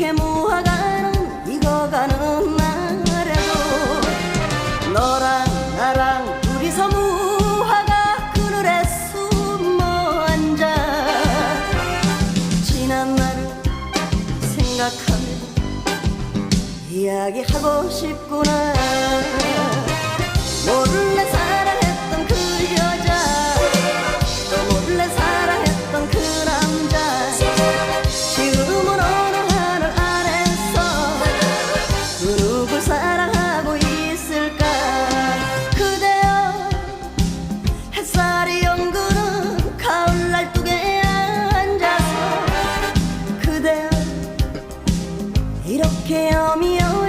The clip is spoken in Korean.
이렇게 모아가는 익어가는 날에도 너랑 나랑 둘이서 무화과 그늘에 숨어 앉아. 지난 날을 생각하며 이야기하고 싶구나. 사랑하고 있을까? 그대여 햇살이 연구는 가을 날뚝에 앉아서 그대여 이렇게 어미어